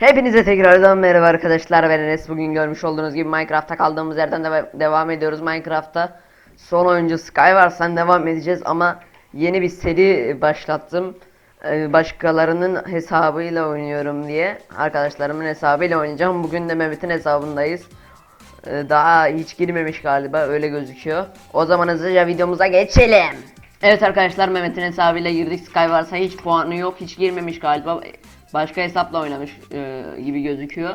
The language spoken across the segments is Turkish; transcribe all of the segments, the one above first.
Hepinize tekrardan merhaba arkadaşlar. Ben Enes. Bugün görmüş olduğunuz gibi Minecraft'ta kaldığımız yerden de devam ediyoruz Minecraft'ta. Son oyuncu Skywars'tan devam edeceğiz ama yeni bir seri başlattım. Ee, başkalarının hesabıyla oynuyorum diye arkadaşlarımın hesabıyla oynayacağım. Bugün de Mehmet'in hesabındayız. Ee, daha hiç girmemiş galiba öyle gözüküyor. O zaman hızlıca videomuza geçelim. Evet arkadaşlar Mehmet'in hesabıyla girdik. Skywars'a hiç puanı yok hiç girmemiş galiba Başka hesapla oynamış e, gibi gözüküyor.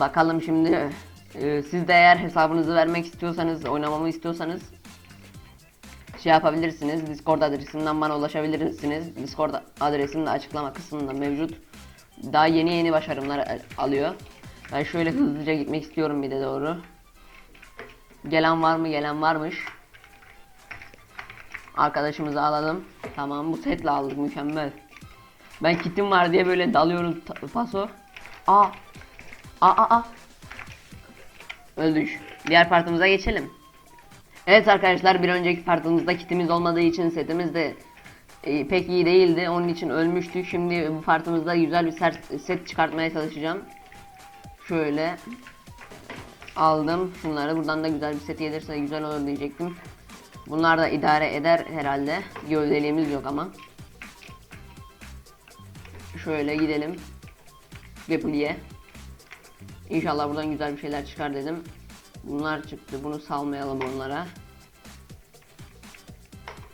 Bakalım şimdi e, siz de eğer hesabınızı vermek istiyorsanız, oynamamı istiyorsanız şey yapabilirsiniz. Discord adresimden bana ulaşabilirsiniz. Discord adresim de açıklama kısmında mevcut. Daha yeni yeni başarımlar al- alıyor. Ben şöyle hızlıca gitmek istiyorum bir de doğru. Gelen var mı? Gelen varmış. Arkadaşımızı alalım. Tamam bu setle aldık mükemmel. Ben kitim var diye böyle dalıyorum paso. Aa. Aa aa aa. Öldük. Diğer partımıza geçelim. Evet arkadaşlar bir önceki partımızda kitimiz olmadığı için setimiz de e, pek iyi değildi. Onun için ölmüştük. Şimdi bu partımızda güzel bir set çıkartmaya çalışacağım. Şöyle aldım şunları. Buradan da güzel bir set gelirse güzel olur diyecektim. Bunlar da idare eder herhalde. Gövdeliğimiz yok ama. Şöyle gidelim. Replic'e. İnşallah buradan güzel bir şeyler çıkar dedim. Bunlar çıktı. Bunu salmayalım onlara.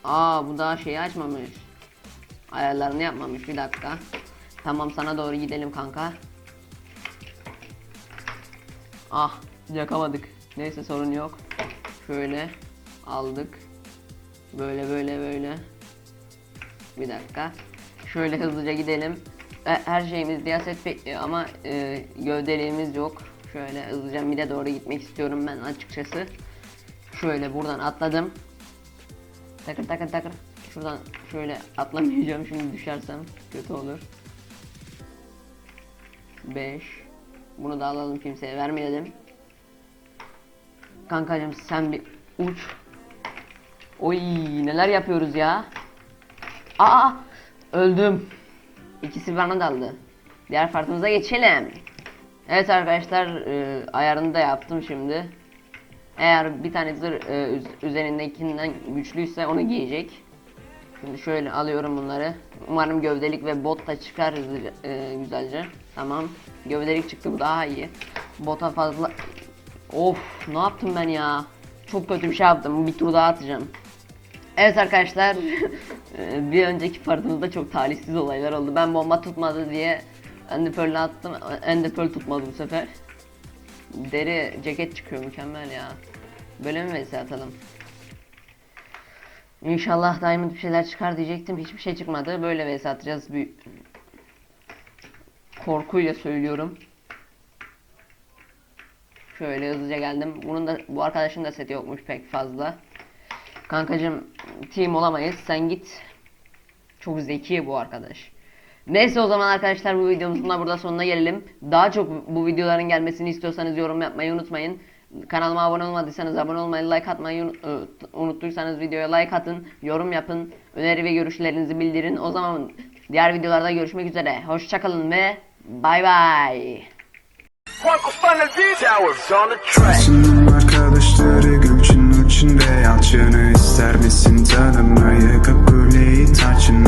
Aa bu daha şeyi açmamış. Ayarlarını yapmamış. Bir dakika. Tamam sana doğru gidelim kanka. Ah yakamadık. Neyse sorun yok. Şöyle aldık. Böyle böyle böyle. Bir dakika. Şöyle hızlıca gidelim. E, Her şeyimiz diyaset bekliyor ama e, gövdeliğimiz yok. Şöyle hızlıca mide doğru gitmek istiyorum ben açıkçası. Şöyle buradan atladım. Takır takır takır. Şuradan şöyle atlamayacağım şimdi düşersem kötü olur. 5 Bunu da alalım kimseye vermeyelim. Kankacım sen bir uç. Oy neler yapıyoruz ya. Aa öldüm. İkisi bana daldı. Diğer partımıza geçelim. Evet arkadaşlar e, ayarını da yaptım şimdi. Eğer bir tane zırh e, üz- üzerindekinden güçlüyse onu giyecek. Şimdi şöyle alıyorum bunları. Umarım gövdelik ve bot da çıkar hızlıca, e, güzelce. Tamam. Gövdelik çıktı bu daha iyi. Bota fazla... Of ne yaptım ben ya. Çok kötü bir şey yaptım. Bir tur daha atacağım. Evet arkadaşlar e, bir önceki partımızda çok talihsiz olaylar oldu. Ben bomba tutmadı diye Enderpearl'e attım. Enderpearl tutmadı bu sefer. Deri ceket çıkıyor mükemmel ya. Böyle mi vs atalım? İnşallah Diamond bir şeyler çıkar diyecektim. Hiçbir şey çıkmadı. Böyle vs atacağız. Bir korkuyla söylüyorum. Şöyle hızlıca geldim. Bunun da bu arkadaşın da seti yokmuş pek fazla. Kankacım team olamayız. Sen git. Çok zeki bu arkadaş. Neyse o zaman arkadaşlar bu videomuzun da burada sonuna gelelim. Daha çok bu videoların gelmesini istiyorsanız yorum yapmayı unutmayın. Kanalıma abone olmadıysanız abone olmayı, like atmayı unuttuysanız videoya like atın, yorum yapın, öneri ve görüşlerinizi bildirin. O zaman diğer videolarda görüşmek üzere. Hoşçakalın ve bay bay. Arkadaşları gökçün içinde Yalçını misin tanımayı Kakuleyi taçını En